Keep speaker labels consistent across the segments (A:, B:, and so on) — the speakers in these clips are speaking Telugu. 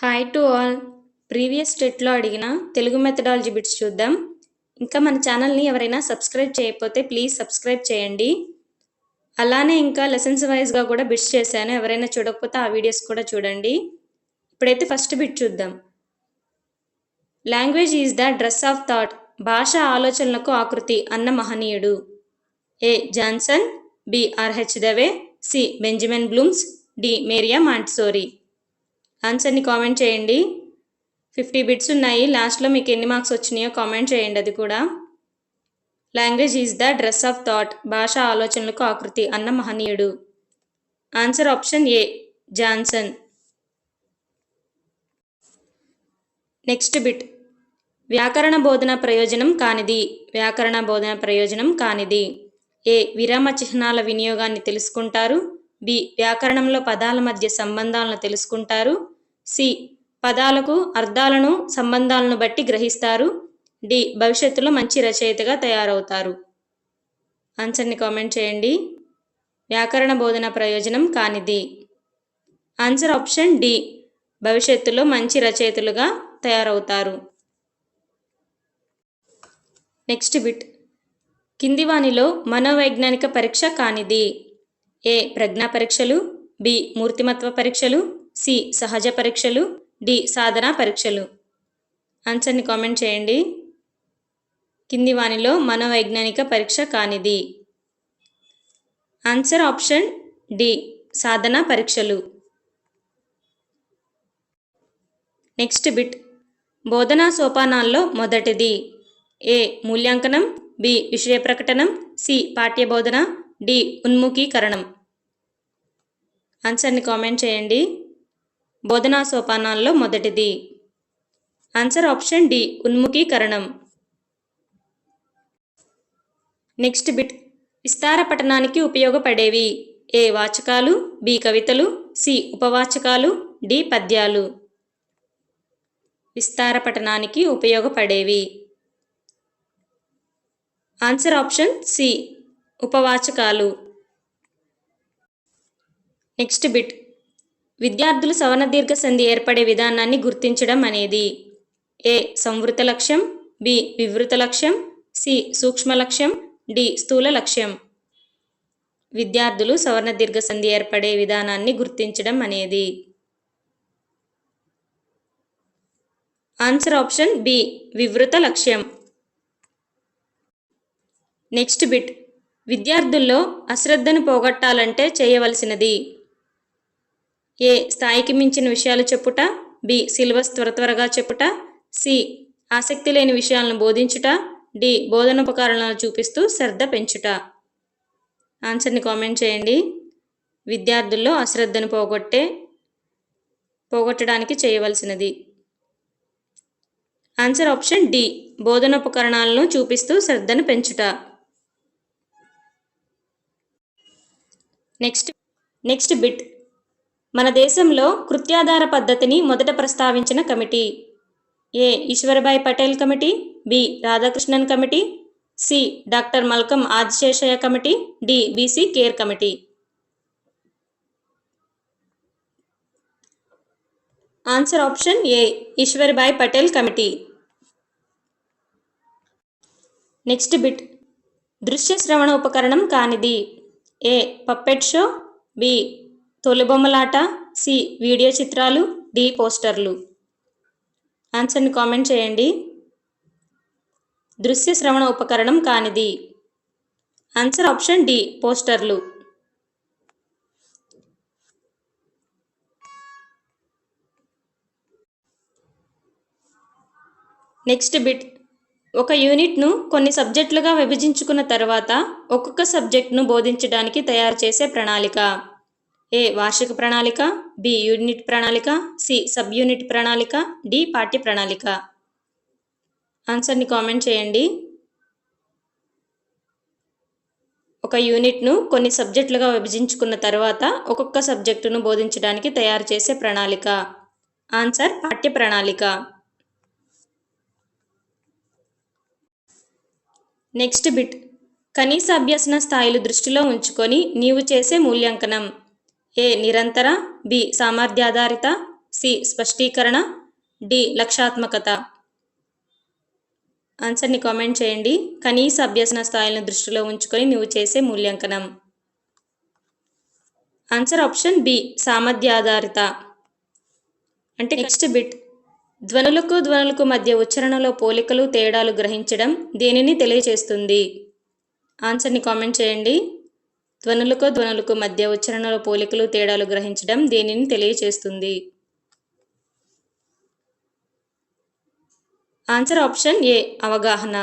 A: హాయ్ టు ఆల్ ప్రీవియస్ స్టెట్లో అడిగిన తెలుగు మెథడాలజీ బిట్స్ చూద్దాం. ఇంకా మన ఛానల్ని ఎవరైనా సబ్స్క్రైబ్ చేయకపోతే ప్లీజ్ సబ్స్క్రైబ్ చేయండి. అలానే ఇంకా లెసన్స్ వైజ్గా కూడా బిట్స్ చేశాను. ఎవరైనా చూడకపోతే ఆ వీడియోస్ కూడా చూడండి. ఇప్పుడైతే ఫస్ట్ బిట్ చూద్దాం. Language is the dress of thought భాష ఆలోచనలకు ఆకృతి అన్న మహనీయుడు. A Johnson B RH Dave C Benjamin Blooms D Maria Montessori ఆన్సర్ని కామెంట్ చేయండి. ఫిఫ్టీ బిట్స్ ఉన్నాయి. లాస్ట్లో మీకు ఎన్ని మార్క్స్ వచ్చినాయో కామెంట్ చేయండి అది కూడా. Language is the dress of thought. భాష ఆలోచనలకు ఆకృతి. అన్న మహనీయుడు. Answer option A. Johnson. Next bit. వ్యాకరణ బోధన ప్రయోజనం కానిది. వ్యాకరణ బోధన ప్రయోజనం కానిది. ఏ. విరామ చిహ్నాల వినియోగాన్ని తెలుసుకుంటారు. బి. వ్యాకరణంలో పదాల మధ్య సంబంధాలను తెలుసుకుంటారు. సి. పదాలకు అర్థాలను సంబంధాలను బట్టి గ్రహిస్తారు. డి. భవిష్యత్తులో మంచి రచయితగా తయారవుతారు. ఆన్సర్ని కామెంట్ చేయండి. వ్యాకరణ బోధన ప్రయోజనం కానిది. Answer option D. భవిష్యత్తులో మంచి రచయితలుగా తయారవుతారు. Next bit. కింది వానిలో మనోవైజ్ఞానిక పరీక్ష కానిది. ఏ ప్రజ్ఞా పరీక్షలు బి మూర్తిమత్వ పరీక్షలు సి సహజ పరీక్షలు డి సాధనా పరీక్షలు. ఆన్సర్ని కామెంట్ చేయండి. కింది వానిలో మనోవైజ్ఞానిక పరీక్ష కానిది. ఆన్సర్ ఆప్షన్ డి సాధన పరీక్షలు. Next bit. బోధనా సోపానాల్లో మొదటిది. ఏ మూల్యాంకనం బి విషయ ప్రకటనం సి పాఠ్యబోధన డి ఉన్ముఖీకరణం. ఆన్సర్ని కామెంట్ చేయండి. బోధనా సోపానాల్లో మొదటిది. Answer option D ఉన్ముఖీకరణం. Next bit. విస్తార పఠనానికి ఉపయోగపడేవి ఏ వాచకాలు బి కవితలు సి ఉపవాచకాలు డి పద్యాలు. విస్తార పఠనానికి ఉపయోగపడేవి. Answer option C ఉపవాచకాలు. Next bit. విద్యార్థులు సవర్ణ దీర్ఘ సంధి ఏర్పడే విధానాన్ని గుర్తించడం అనేది. ఏ. సంవృత లక్ష్యం బి. వివృత లక్ష్యం సి. సూక్ష్మ లక్ష్యం డి. స్థూల లక్ష్యం. విద్యార్థులు సవర్ణ దీర్ఘ సంధి ఏర్పడే విధానాన్ని గుర్తించడం అనేది. Answer option B. వివృత లక్ష్యం. Next bit. విద్యార్థుల్లో అశ్రద్ధను పోగొట్టాలంటే చేయవలసినది. ఏ స్థాయికి మించిన విషయాలు చెప్పుట బి సిలబస్ త్వర త్వరగా చెప్పుట సి ఆసక్తి లేని విషయాలను బోధించుట డి బోధనోపకరణాలు చూపిస్తూ శ్రద్ధ పెంచుట. ఆన్సర్ని కామెంట్ చేయండి. విద్యార్థుల్లో అశ్రద్ధను పోగొట్టే పోగొట్టడానికి చేయవలసినది. ఆన్సర్ ఆప్షన్ డి బోధనోపకరణాలను చూపిస్తూ శ్రద్ధను పెంచుట. నెక్స్ట్ నెక్స్ట్ బిట్ మన దేశంలో కృత్యాధార పద్ధతిని మొదట ప్రస్తావించిన committee. A. Ishwarbhai Patel committee B. Radhakrishnan committee C. Doctor Malcolm Adiseshiah committee D. BC Kher committee. Answer option A Ishwarbhai Patel committee. Next bit దృశ్య శ్రవణ ఉపకరణం కానిది. ఏ పప్పెట్ షో బి తొలిబొమ్మలాట సి వీడియో చిత్రాలు డి పోస్టర్లు. ఆన్సర్ని కామెంట్ చేయండి. దృశ్య శ్రవణ ఉపకరణం కానిది. ఆన్సర్ ఆప్షన్ డి పోస్టర్లు. నెక్స్ట్ బిట్ ఒక యూనిట్ను కొన్ని సబ్జెక్టులుగా విభజించుకున్న తర్వాత ఒక్కొక్క సబ్జెక్టును బోధించడానికి తయారు చేసే ప్రణాళిక. ఏ వార్షిక ప్రణాళిక బి యూనిట్ ప్రణాళిక సి సబ్ యూనిట్ ప్రణాళిక డి పాఠ్య ప్రణాళిక. ఆన్సర్ని కామెంట్ చేయండి. ఒక యూనిట్ను కొన్ని సబ్జెక్టులుగా విభజించుకున్న తర్వాత ఒక్కొక్క సబ్జెక్టును బోధించడానికి తయారు చేసే ప్రణాళిక. ఆన్సర్ పాఠ్య ప్రణాళిక. Next bit. కనీస అభ్యసన స్థాయిలు దృష్టిలో ఉంచుకొని నీవు చేసే మూల్యాంకనం. ఏ. నిరంతర బి. సామర్థ్యాధారిత సి. స్పష్టీకరణ డి. లక్షాత్మకత ఆన్సర్ని కామెంట్ చేయండి. కనీస అభ్యసన స్థాయిలను దృష్టిలో ఉంచుకొని నువ్వు చేసే మూల్యాంకనం. ఆన్సర్ ఆప్షన్ బి సామర్థ్యాధారిత. అంటే నెక్స్ట్ బిట్ ధ్వనులకు ధ్వనులకు మధ్య ఉచ్చారణలో పోలికలు తేడాలు గ్రహించడం దీనిని తెలియచేస్తుంది? ఆన్సర్ని కామెంట్ చేయండి. ధ్వనులకు ధ్వనులకు మధ్య ఉచ్చారణలో పోలికలు తేడాలు గ్రహించడం దీనిని తెలియచేస్తుంది? ఆన్సర్ ఆప్షన్ ఏ అవగాహన.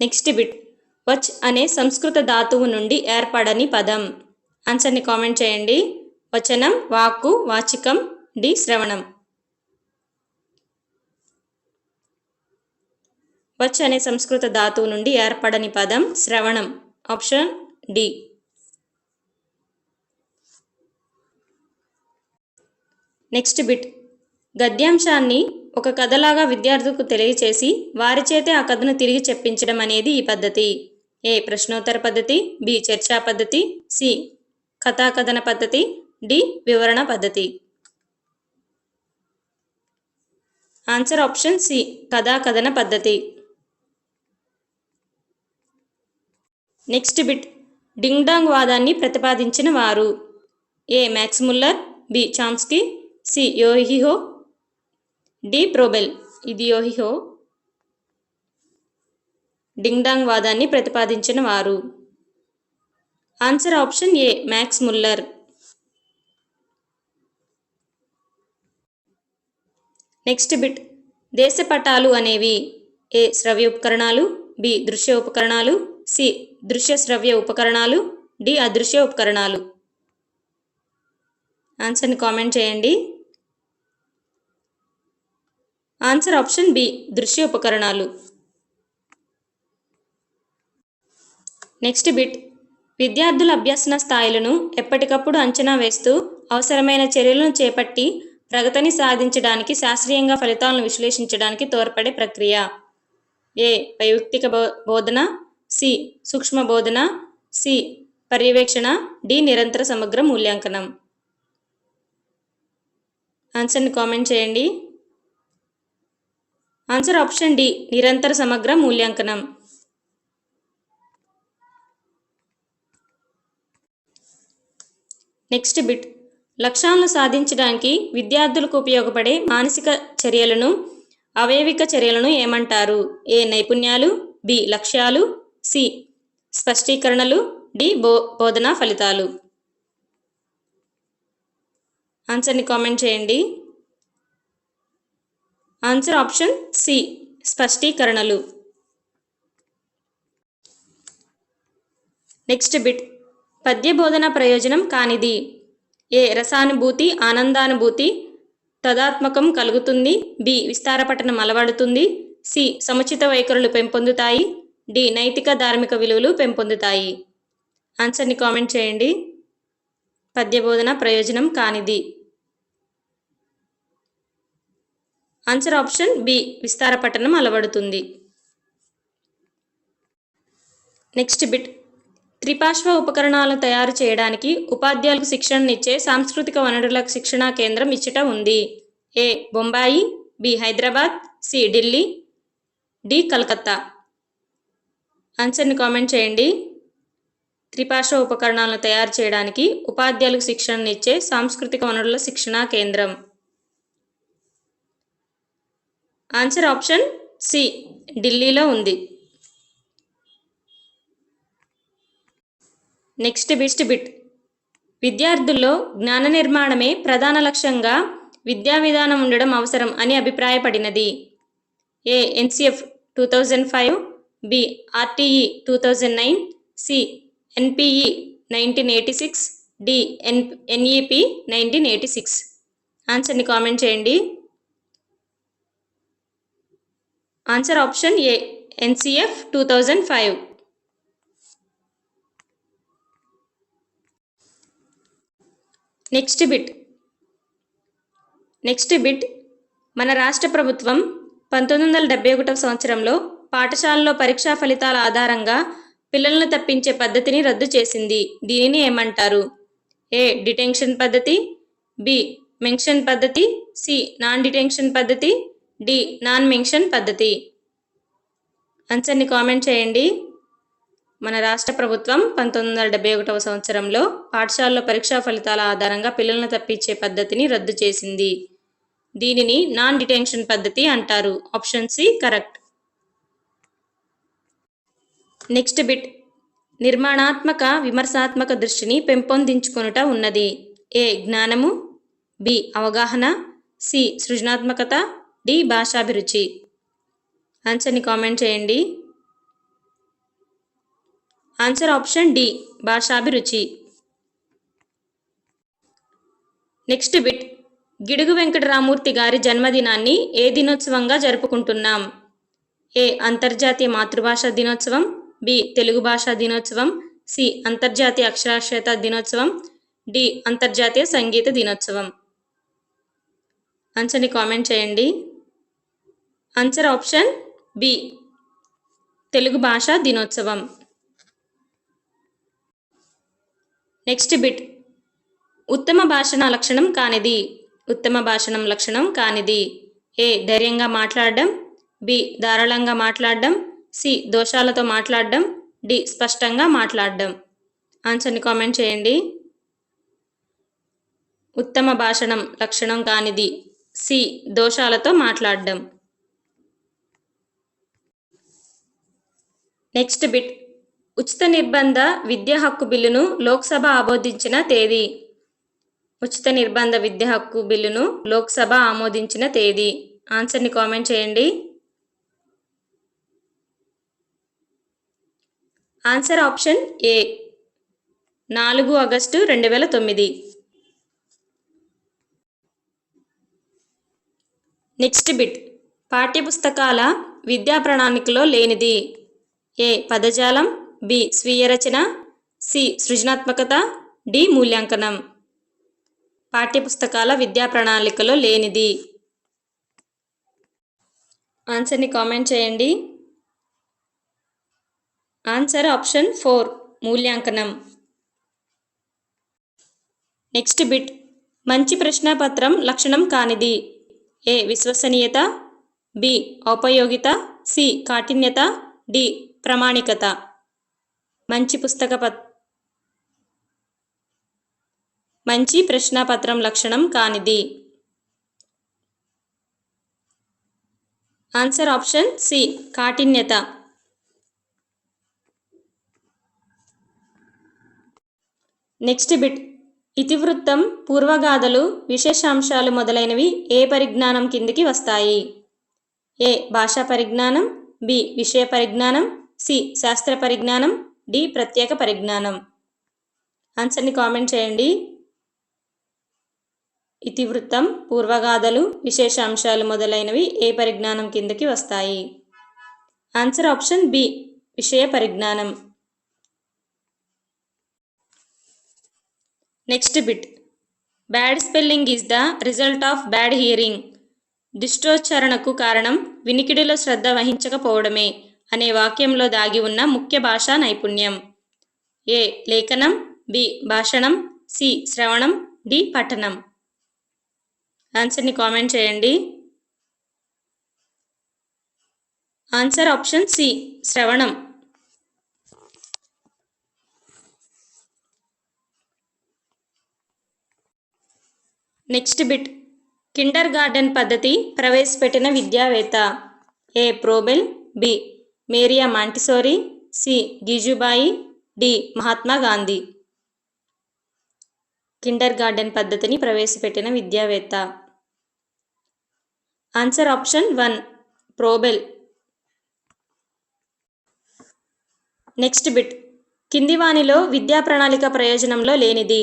A: నెక్స్ట్ బిట్ వచ్ అనే సంస్కృత ధాతువు నుండి ఏర్పడని పదం. ఆన్సర్ని కామెంట్ చేయండి. వచనం వాక్కు వాచికం డి శ్రవణం. వచ్ అనే సంస్కృత ధాతువు నుండి ఏర్పడని పదం శ్రవణం. Option D. Next bit. గద్యాంశాన్ని ఒక కథలాగా విద్యార్థులకు తెలియచేసి వారి చేతే ఆ కథను తిరిగి చెప్పించడం అనేది ఈ పద్ధతి. ఏ ప్రశ్నోత్తర పద్ధతి బి చర్చా పద్ధతి సి కథాకథన పద్ధతి డి వివరణ పద్ధతి. ఆన్సర్ ఆప్షన్ సి కథాకథన పద్ధతి. నెక్స్ట్ బిట్ డింగ్ డాంగ్ వాదాన్ని ప్రతిపాదించిన వారు. A Max Muller B Chomsky C yo he ho D Froebel ఇది yo he ho ding dong వాదాన్ని ప్రతిపాదించిన వారు. Answer option A Max Muller next bit దేశపటాలు అనేవి ఏ శ్రవ్య ఉపకరణాలు బి దృశ్య ఉపకరణాలు సి దృశ్య శ్రవ్య ఉపకరణాలు డి అదృశ్య ఉపకరణాలు. ఆన్సర్ని కామెంట్ చేయండి. ఆన్సర్ ఆప్షన్ బి దృశ్య ఉపకరణాలు. నెక్స్ట్ బిట్ విద్యార్థుల అభ్యసన స్థాయిలను ఎప్పటికప్పుడు అంచనా వేస్తూ అవసరమైన చర్యలను చేపట్టి ప్రగతిని సాధించడానికి శాస్త్రీయంగా ఫలితాలను విశ్లేషించడానికి తోడ్పడే ప్రక్రియ. ఏ. వైయక్తిక బో బోధన. సి. సూక్ష్మ బోధన. సి. పర్యవేక్షణ. డి. నిరంతర సమగ్ర మూల్యాంకనం. ఆన్సర్ని కామెంట్ చేయండి. Answer option D. నిరంతర సమగ్ర మూల్యాంకనం. Next bit. లక్ష్యాలను సాధించడానికి విద్యార్థులకు ఉపయోగపడే మానసిక చర్యలను అవయవిక చర్యలను ఏమంటారు? ఏ నైపుణ్యాలు? బి లక్ష్యాలు? సి స్పష్టీకరణలు? డి బో బోధనా ఫలితాలు. ఆన్సర్ని కామెంట్ చేయండి. Answer option C స్పష్టీకరణలు. Next bit. పద్య బోధన ప్రయోజనం కానిది. ఏ రసానుభూతి ఆనందానుభూతి తదాత్మకం కలుగుతుంది. బి విస్తారపట్టణం అలవడుతుంది. సి సముచిత వైఖరులు పెంపొందుతాయి. డి నైతిక ధార్మిక విలువలు పెంపొందుతాయి. ఆన్సర్ని కామెంట్ చేయండి. పద్య బోధన ప్రయోజనం కానిది. ఆన్సర్ ఆప్షన్ బి విస్తారపట్టణం అలవడుతుంది. Next bit. త్రిపార్శ్వ ఉపకరణాలను తయారు చేయడానికి ఉపాధ్యాయులకు శిక్షణనిచ్చే సాంస్కృతిక వనరుల శిక్షణా కేంద్రం ఇచ్చట ఉంది. A. Bombay B. Hyderabad C. Delhi D. Calcutta. ఆన్సర్ని కామెంట్ చేయండి. త్రిపార్శ్వ ఉపకరణాలను తయారు చేయడానికి ఉపాధ్యాయులకు శిక్షణనిచ్చే సాంస్కృతిక వనరుల శిక్షణా కేంద్రం. Answer option C. ఢిల్లీలో ఉంది. నెక్స్ట్ బిస్ట్ బిట్ విద్యార్థుల్లో జ్ఞాన నిర్మాణమే ప్రధాన లక్ష్యంగా విద్యా విధానం ఉండడం అవసరం అని అభిప్రాయపడినది. A NCF two thousand five B RTE two thousand nine C NPE nineteen eighty six D N NEP nineteen eighty six ఆన్సర్ని కామెంట్ చేయండి. Answer option A NCF two thousand five next bit. Next bit మన రాష్ట్ర ప్రభుత్వం పంతొమ్మిది వందల డెబ్బై ఒకటవ సంవత్సరంలో పాఠశాలలో పరీక్షా ఫలితాల ఆధారంగా పిల్లలను తప్పించే పద్ధతిని రద్దు చేసింది. దీనిని ఏమంటారు? ఏ. డిటెన్షన్ పద్ధతి బి. మెన్షన్ పద్ధతి సి. నాన్ డిటెన్షన్ పద్ధతి డి. నాన్ మెన్షన్ పద్ధతి. ఆన్సర్ని కామెంట్ చేయండి. మన రాష్ట్ర ప్రభుత్వం పంతొమ్మిది వందల డెబ్బై ఒకటవ సంవత్సరంలో పాఠశాలలో పరీక్షా ఫలితాల ఆధారంగా పిల్లలను తప్పించే పద్ధతిని రద్దు చేసింది. దీనిని నాన్ డిటెన్షన్ పద్ధతి అంటారు. Option C correct. Next bit. నిర్మాణాత్మక విమర్శాత్మక దృష్టిని పెంపొందించుకొనుట ఉన్నది. ఏ జ్ఞానము. బి అవగాహన. సి సృజనాత్మకత. డి భాషాభిరుచి. అంచని కామెంట్ చేయండి. ఆన్సర్ ఆప్షన్ డి భాషాభిరుచి. నెక్స్ట్ బిట్ గిడుగు వెంకటరామూర్తి గారి జన్మదినాన్ని ఏ దినోత్సవంగా జరుపుకుంటున్నాం? ఏ అంతర్జాతీయ మాతృభాష దినోత్సవం. బి తెలుగు భాషా దినోత్సవం. సి అంతర్జాతీయ అక్షరాస్యత దినోత్సవం. డి అంతర్జాతీయ సంగీత దినోత్సవం. ఆన్సర్ని కామెంట్ చేయండి. ఆన్సర్ ఆప్షన్ బి తెలుగు భాషా దినోత్సవం. Next bit. ఉత్తమ భాషణ లక్షణం కానిది. ఉత్తమ భాషణం లక్షణం కానిది. ఏ ధైర్యంగా మాట్లాడడం. బి ధారాళంగా మాట్లాడడం. సి దోషాలతో మాట్లాడడం. డి స్పష్టంగా మాట్లాడడం. ఆన్సర్ని కామెంట్ చేయండి. ఉత్తమ భాషణం లక్షణం కానిది. సి దోషాలతో మాట్లాడడం. Next bit. ఉచిత నిర్బంధ విద్యా హక్కు బిల్లును లోక్సభ ఆమోదించిన తేదీ. ఉచిత నిర్బంధ విద్యా హక్కు బిల్లును లోక్సభ ఆమోదించిన తేదీ. ఆన్సర్ని కామెంట్ చేయండి. ఆన్సర్ ఆప్షన్ ఏ నాలుగు ఆగస్టు రెండు వేల తొమ్మిది. నెక్స్ట్ బిట్ పాఠ్యపుస్తకాల విద్యా ప్రణాళికలో లేనిది. ఏ పదజాలం. బి. స్వీయ రచన సి. సృజనాత్మకత. డి. మూల్యాంకనం. పాఠ్యపుస్తకాల విద్యా ప్రణాళికలో లేనిది. ఆన్సర్ని కామెంట్ చేయండి. ఆన్సర్ ఆప్షన్ ఫోర్ మూల్యాంకనం. Next bit. మంచి ప్రశ్నపత్రం లక్షణం కానిది. ఏ. విశ్వసనీయత. బి. ఔపయోగిత. సి. కాఠిన్యత. డి. ప్రామాణికత. మంచి పుస్తక పత్ మంచి ప్రశ్నపత్రం లక్షణం కానిది. Answer option C కాఠిన్యత. Next bit. ఇతివృత్తం పూర్వగాథలు విశేషాంశాలు మొదలైనవి ఏ పరిజ్ఞానం కిందికి వస్తాయి? ఏ భాషా పరిజ్ఞానం బి విషయ పరిజ్ఞానం సి శాస్త్ర పరిజ్ఞానం డి ప్రత్యేక పరిజ్ఞానం. ఆన్సర్ని కామెంట్ చేయండి. ఇతివృత్తం పూర్వగాథలు విశేషాంశాలు మొదలైనవి ఏ పరిజ్ఞానం కిందకి వస్తాయి? ఆన్సర్ ఆప్షన్ బి విషయ పరిజ్ఞానం. Next bit. Bad spelling is the result of bad hearing. దుష్టోచ్చారణకు కారణం వినికిడిలో శ్రద్ధ వహించకపోవడమే. అనే వాక్యంలో దాగి ఉన్న ముఖ్య భాషా నైపుణ్యం. ఏ. లేఖనం బి. భాషణం సి. శ్రవణం డి. పఠనం. ఆన్సర్ని కామెంట్ చేయండి. Answer option C. శ్రవణం. Next bit. కిండర్ గార్డెన్ పద్ధతి ప్రవేశపెట్టిన విద్యావేత్త. A. Froebel B. Maria Montessori C. గిజుబాయి D. Mahatma Gandhi. Kindergarten పద్ధతిని ప్రవేశపెట్టిన విద్యావేత్త. Answer option one Froebel. Next bit. కిందివానిలో విద్యా ప్రణాళిక ప్రయోజనంలో లేనిది.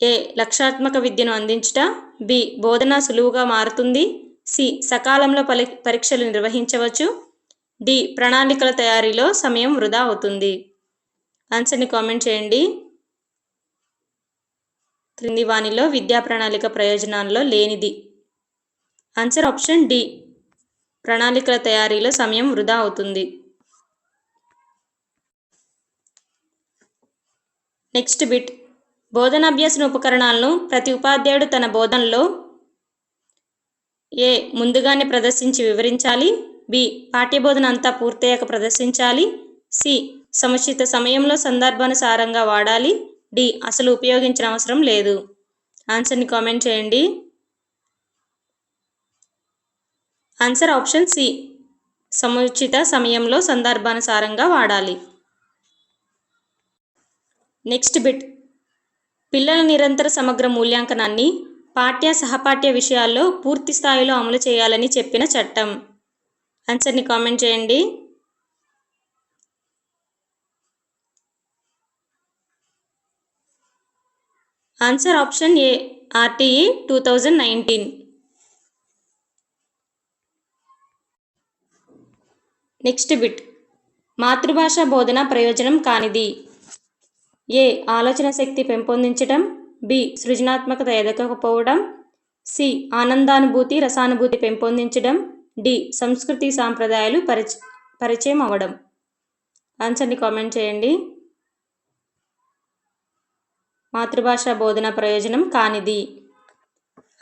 A: ఏ. లక్షాత్మక విద్యను అందించుట. బి. బోధన సులువుగా మారుతుంది. సి. సకాలంలో పలి పరీక్షలు నిర్వహించవచ్చు. డి ప్రణాళికల తయారీలో సమయం వృధా అవుతుంది. ఆన్సర్ని కామెంట్ చేయండి. క్రింది వాణిలో విద్యా ప్రణాళిక ప్రయోజనాల్లో లేనిది. Answer option D. ప్రణాళికల తయారీలో సమయం వృధా అవుతుంది. Next bit. బోధనాభ్యాసన ఉపకరణాలను ప్రతి ఉపాధ్యాయుడు తన బోధనలో ఏ ముందుగానే ప్రదర్శించి వివరించాలి. బి. పాఠ్యబోధన అంతా పూర్తయ్యాక ప్రదర్శించాలి. సి. సముచిత సమయంలో సందర్భానుసారంగా వాడాలి. డి. అసలు ఉపయోగించిన అవసరం లేదు. ఆన్సర్ని కామెంట్ చేయండి. Answer option C. సముచిత సమయంలో సందర్భానుసారంగా వాడాలి. Next bit. పిల్లల నిరంతర సమగ్ర మూల్యాంకనాన్ని పాఠ్య సహపాఠ్య విషయాల్లో పూర్తి స్థాయిలో అమలు చేయాలని చెప్పిన చట్టం. ఆన్సర్ని కామెంట్ చేయండి. Answer option A RTE two thousand nineteen next bit మాతృభాష బోధన ప్రయోజనం కానిది. ఏ ఆలోచన శక్తి పెంపొందించడం బి సృజనాత్మకత ఎదగకపోవడం. సి ఆనందానుభూతి రసానుభూతి పెంపొందించడం డి. సంస్కృతి సాంప్రదాయాలు పరిచ పరిచయం అవ్వడం. ఆన్సర్ని కామెంట్ చేయండి. మాతృభాష బోధన ప్రయోజనం కానిది.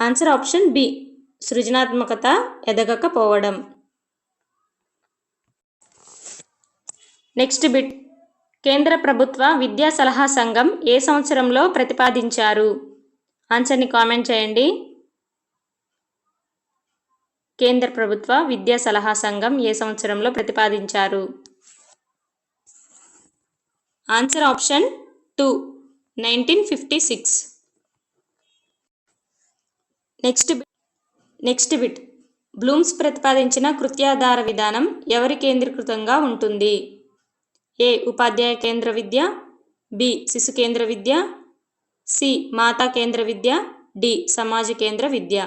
A: Answer option B. సృజనాత్మకత ఎదగకపోవడం. Next bit. కేంద్ర ప్రభుత్వ విద్యా సలహా సంఘం ఏ సంవత్సరంలో ప్రతిపాదించారు? ఆన్సర్ని కామెంట్ చేయండి. కేంద్ర ప్రభుత్వ విద్యా సలహా సంఘం ఏ సంవత్సరంలో ప్రతిపాదించారు? Answer option two nineteen fifty six. Next next bit. Blooms ప్రతిపాదించిన కృత్యాధార విధానం ఎవరి కేంద్రీకృతంగా ఉంటుంది? ఏ ఉపాధ్యాయ కేంద్ర విద్య బి శిశు కేంద్ర విద్య సి మాతా కేంద్ర విద్య డి సమాజ కేంద్ర విద్య.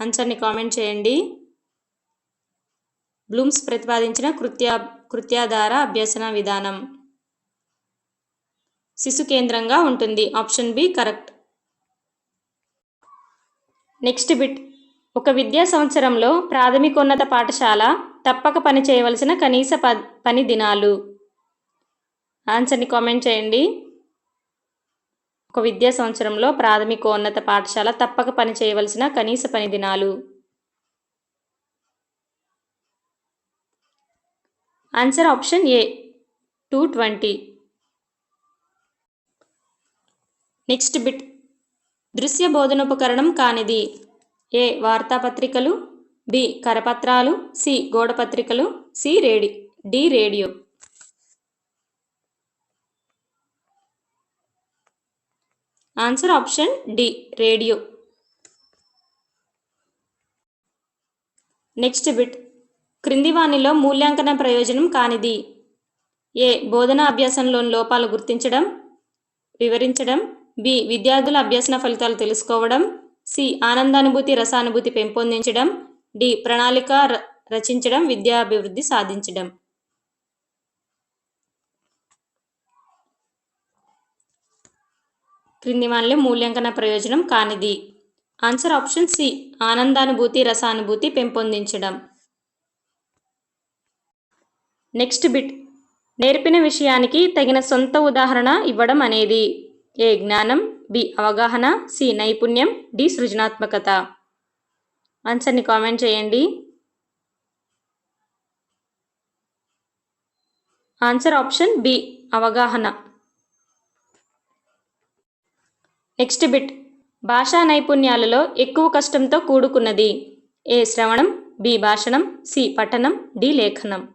A: ఆన్సర్ని కామెంట్ చేయండి. బ్లూమ్స్ ప్రతిపాదించిన కృత్యా కృత్యాధార అభ్యసన విధానం. శిశు కేంద్రంగా ఉంటుంది. Option B correct next bit ఒక విద్యా సంవత్సరంలో ప్రాథమికోన్నత పాఠశాల తప్పక పని చేయవలసిన కనీస ప పని దినాలు. ఆన్సర్ని కామెంట్ చేయండి. ఒక విద్యా సంవత్సరంలో ప్రాథమికోన్నత పాఠశాల తప్పక పని చేయవలసిన కనీస పని దినాలు. Answer option A two twenty next bit దృశ్య బోధనోపకరణం కానిది. ఏ వార్తాపత్రికలు. బి కరపత్రాలు. సి గోడపత్రికలు. C రేడి D radio. Answer option D radio next bit క్రింది వాణిలో మూల్యాంకన ప్రయోజనం కానిది. ఏ బోధన అభ్యాసంలోని లోపాలు గుర్తించడం. వివరించడం. బి విద్యార్థుల అభ్యసన ఫలితాలు తెలుసుకోవడం. సి ఆనందానుభూతి రసానుభూతి పెంపొందించడం. డి ప్రణాళిక ర- రచించడం విద్యాభివృద్ధి సాధించడం. క్రింది వానిలో మూల్యాంకన ప్రయోజనం కానిది. ఆన్సర్ ఆప్షన్ సి ఆనందానుభూతి రసానుభూతి పెంపొందించడం. నెక్స్ట్ బిట్ నేర్పిన విషయానికి తగిన సొంత ఉదాహరణ ఇవ్వడం అనేది. ఏ జ్ఞానం. బి అవగాహన. సి నైపుణ్యం. డి సృజనాత్మకత. ఆన్సర్ని కామెంట్ చేయండి. ఆన్సర్ ఆప్షన్ బి అవగాహన. Next bit. భాషా నైపుణ్యాలలో ఎక్కువ కష్టంతో కూడుకున్నది. ఏ శ్రవణం బి భాషణం సి పఠనం డి లేఖనం.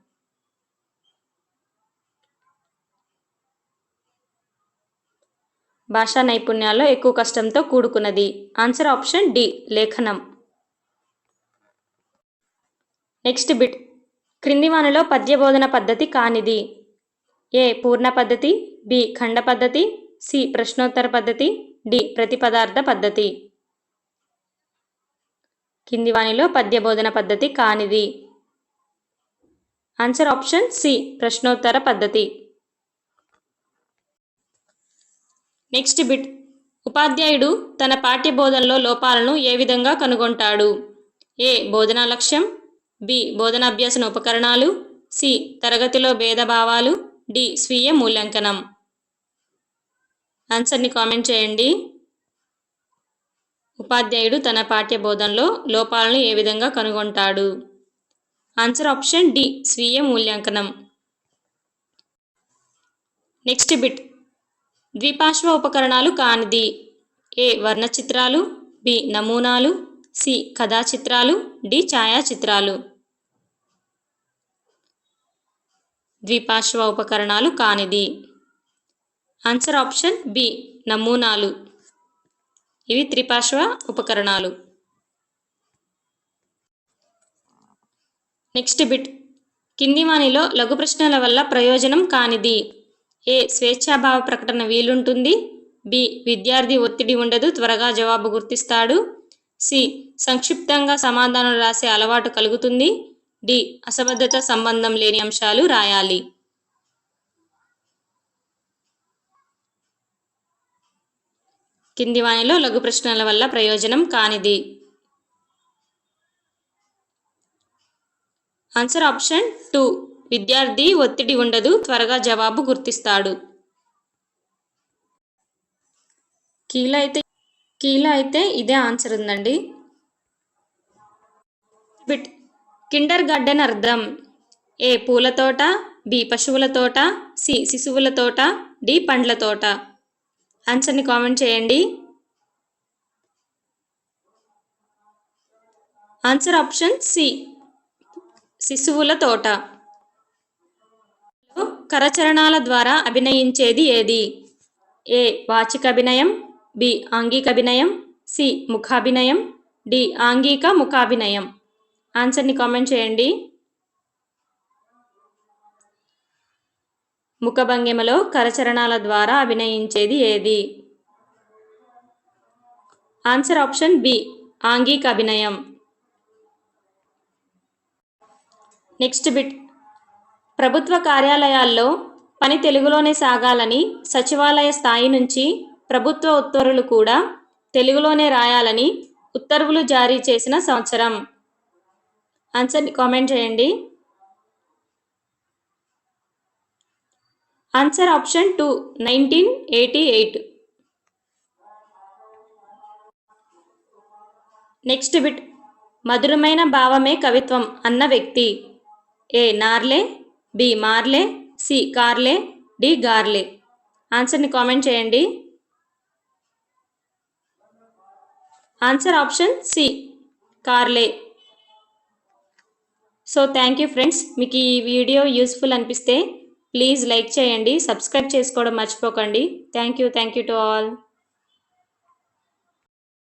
A: భాషా నైపుణ్యాల్లో ఎక్కువ కష్టంతో కూడుకున్నది. ఆన్సర్ ఆప్షన్ డి లేఖనం. Next bit. క్రింది వానిలో పద్య బోధన పద్ధతి కానిది. ఏ పూర్ణ పద్ధతి బి ఖండ పద్ధతి సి ప్రశ్నోత్తర పద్ధతి డి ప్రతిపదార్థ పద్ధతి. కింది వాణిలో పద్య బోధన పద్ధతి కానిది. ఆన్సర్ ఆప్షన్ సి ప్రశ్నోత్తర పద్ధతి. Next bit. ఉపాధ్యాయుడు తన పాఠ్య బోధనలో లోపాలను ఏ విధంగా కనుగొంటాడు? ఏ బోధనా లక్ష్యం? బి బోధనాభ్యాసన ఉపకరణాలు? సి తరగతిలో భేదభావాలు? డి స్వీయ మూల్యాంకనం. ఆన్సర్ని కామెంట్ చేయండి. ఉపాధ్యాయుడు తన పాఠ్య బోధనలో లోపాలను ఏ విధంగా కనుగొంటాడు? ఆన్సర్ ఆప్షన్ డి స్వీయ మూల్యాంకనం. Next bit. ద్విపార్శ్వ ఉపకరణాలు కానిది. ఏ వర్ణచిత్రాలు బి నమూనాలు సి కథా చిత్రాలు డి ఛాయాచిత్రాలు. ద్విపార్శ్వ ఉపకరణాలు కానిది. ఆన్సర్ ఆప్షన్ బి నమూనాలు. ఇవి త్రిపార్శ్వ ఉపకరణాలు. నెక్స్ట్ బిట్ కిందివానిలో లఘు ప్రశ్నల వల్ల ప్రయోజనం కానిది. ఏ స్వేచ్ఛాభావ ప్రకటన వీలుంటుంది? బి విద్యార్థి ఒత్తిడి ఉండదు త్వరగా జవాబు గుర్తిస్తాడు. సి సంక్షిప్తంగా సమాధానం రాసే అలవాటు కలుగుతుంది. డి అసబద్ధత సంబంధం లేని అంశాలు రాయాలి. కింది వాణిలో లఘు ప్రశ్నల వల్ల ప్రయోజనం కానిది. ఆన్సర్ ఆప్షన్ టూ విద్యార్థి ఒత్తిడి ఉండదు త్వరగా జవాబు గుర్తిస్తాడు. కీలో అయితే కీలో అయితే ఇదే ఆన్సర్ ఉందండి. బిట్ కిండర్ గార్డెన్ అర్థం. ఏ పూల తోట బి పశువుల తోట సి శిశువుల తోట డి పండ్ల తోట. ఆన్సర్ని కామెంట్ చేయండి. Answer option C. శిశువుల తోట. కరచరణాల ద్వారా అభినయించేది ఏది? ఏ. వాచిక అభినయం బి. ఆంగిక అభినయం సి. ముఖాభినయం డి. ఆంగిక ముఖాభినయం. ఆన్సర్ని కామెంట్ చేయండి. ముఖభంగిమలో కరచరణాల ద్వారా అభినయించేది ఏది? ఆన్సర్ ఆప్షన్ బి ఆంగిక అభినయం. Next bit. ప్రభుత్వ కార్యాలయాల్లో పని తెలుగులోనే సాగాలని సచివాలయ స్థాయి నుంచి ప్రభుత్వ ఉత్తర్వులు కూడా తెలుగులోనే రాయాలని ఉత్తర్వులు జారీ చేసిన సంవత్సరం. ఆన్సర్ని కామెంట్ చేయండి. Answer option two nineteen eighty eight next bit మధురమైన భావమే కవిత్వం అన్న వ్యక్తి. A నార్లే B మార్లే C Karle D గార్లే. ఆన్సర్ని కామెంట్ చేయండి. Answer option C Carlyle. So thank you friends మీకు ఈ వీడియో యూస్ఫుల్ అనిపిస్తే ప్లీజ్ లైక్ చేయండి సబ్స్క్రైబ్ చేసుకోవడం మర్చిపోకండి. Thank you thank you to all